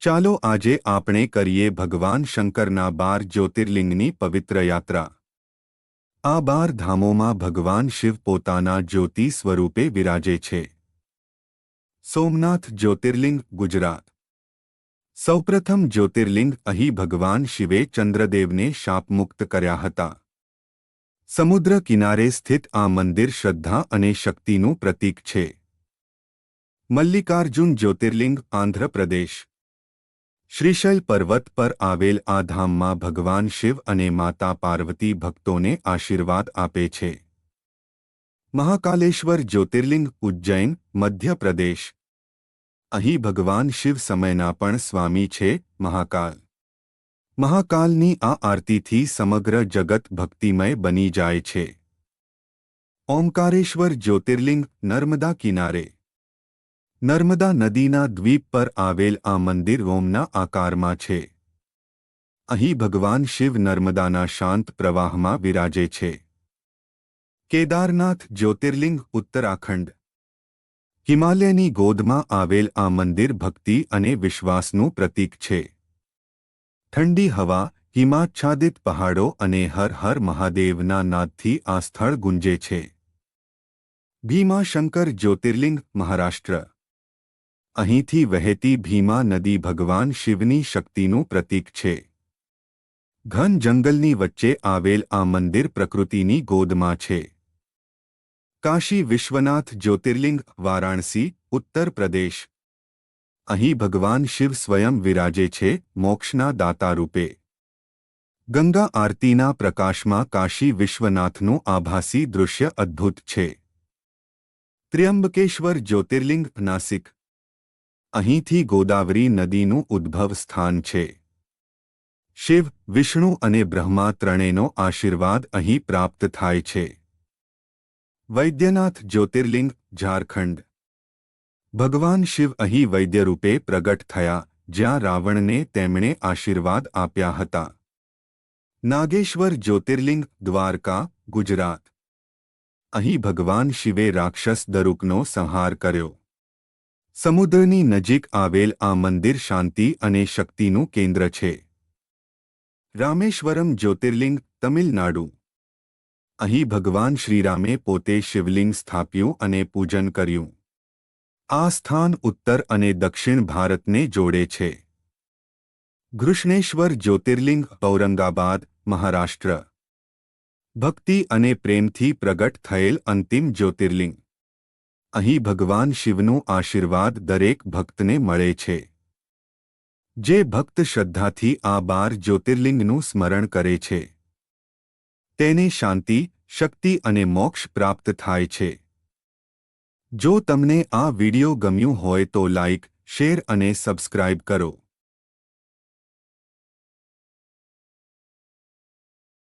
ચાલો આજે આપણે કરીએ ભગવાન શંકરના બાર જ્યોતિર્લિંગની પવિત્ર યાત્રા. આ બાર ધામોમાં ભગવાન શિવ પોતાના જ્યોતિ સ્વરૂપે વિરાજે છે. સોમનાથ જ્યોતિર્લિંગ, ગુજરાત. સૌપ્રથમ જ્યોતિર્લિંગ અહીં ભગવાન શિવે ચંદ્રદેવને શાપમુક્ત કર્યા હતા. સમુદ્ર કિનારે સ્થિત આ મંદિર શ્રદ્ધા અને શક્તિનું પ્રતીક છે. મલ્લિકાર્જુન જ્યોતિર્લિંગ, આંધ્રપ્રદેશ. શ્રીશૈલ પર્વત પર આવેલ આ ધામમાં ભગવાન શિવ અને માતા પાર્વતી ભક્તોને આશીર્વાદ આપે છે. મહાકાલેશ્વર જ્યોતિર્લિંગ ઉજ્જૈન, મધ્યપ્રદેશ. અહીં ભગવાન શિવ સમયના પણ સ્વામી છે, મહાકાલ. મહાકાલની આ આરતીથી સમગ્ર જગત ભક્તિમય બની જાય છે. ઓમકારેશ્વર જ્યોતિર્લિંગ નર્મદા કિનારે. નર્મદા નદીના દ્વીપ પર આવેલ આ મંદિર ઓમના આકારમાં છે. અહીં ભગવાન શિવ નર્મદાના શાંત પ્રવાહમાં વિરાજે છે. કેદારનાથ જ્યોતિર્લિંગ, ઉત્તરાખંડ. હિમાલયની ગોદમાં આવેલ આ મંદિર ભક્તિ અને વિશ્વાસનું પ્રતીક છે. ઠંડી હવા, હિમાચ્છાદિત પહાડો અને હર હર મહાદેવના નાદથી આ સ્થળ ગુંજે છે. ભીમાશંકર જ્યોતિર્લિંગ, મહારાષ્ટ્ર. અહીંથી વહેતી ભીમા નદી ભગવાન શિવની શક્તિનું પ્રતીક છે. ઘન જંગલની વચ્ચે આવેલ આ મંદિર પ્રકૃતિની ગોદમાં છે. કાશી વિશ્વનાથ જ્યોતિર્લિંગ, વારાણસી, ઉત્તર પ્રદેશ. અહીં ભગવાન શિવ સ્વયં વિરાજે છે, મોક્ષના દાતા રૂપે. ગંગા આરતીના પ્રકાશમાં કાશી વિશ્વનાથનું આભાસી દૃશ્ય અદ્ભુત છે. ત્ર્યંબકેશ્વર જ્યોતિર્લિંગ, નાસિક. અહીંથી ગોદાવરી નદીનું ઉદ્ભવ સ્થાન છે. શિવ, વિષ્ણુ અને બ્રહ્મા ત્રણેયનો આશીર્વાદ અહીં પ્રાપ્ત થાય છે. વૈદ્યનાથ જ્યોતિર્લિંગ, ઝારખંડ. ભગવાન શિવ અહીં વૈદ્ય રૂપે પ્રગટ થયા, જ્યાં રાવણને તેમણે આશીર્વાદ આપ્યા હતા. નાગેશ્વર જ્યોતિર્લિંગ, દ્વારકા, ગુજરાત. અહીં ભગવાન શિવે રાક્ષસ દરુકનો સંહાર કર્યો. સમુદ્રની નજીક આવેલ આ મંદિર શાંતિ અને શક્તિનું કેન્દ્ર છે. રામેશ્વરમ જ્યોતિર્લિંગ, તમિલનાડુ. અહીં ભગવાન શ્રીરામે પોતે શિવલિંગ સ્થાપ્યું અને પૂજન કર્યું. આ સ્થાન ઉત્તર અને દક્ષિણ ભારતને જોડે છે. ઘૃષ્ણેશ્વર જ્યોતિર્લિંગ, ઔરંગાબાદ, મહારાષ્ટ્ર. ભક્તિ અને પ્રેમથી પ્રગટ થયેલ અંતિમ જ્યોતિર્લિંગ. અહીં ભગવાન શિવનું આશીર્વાદ દરેક ભક્તને મળે છે. જે ભક્ત શ્રદ્ધાથી આ બાર જ્યોતિર્લિંગનું સ્મરણ કરે છે. તેને શાંતિ, શક્તિ અને મોક્ષ પ્રાપ્ત થાય છે. જો તમને આ વિડિયો ગમ્યું હોય તો લાઇક શેર અને સબસ્ક્રાઇબ કરો.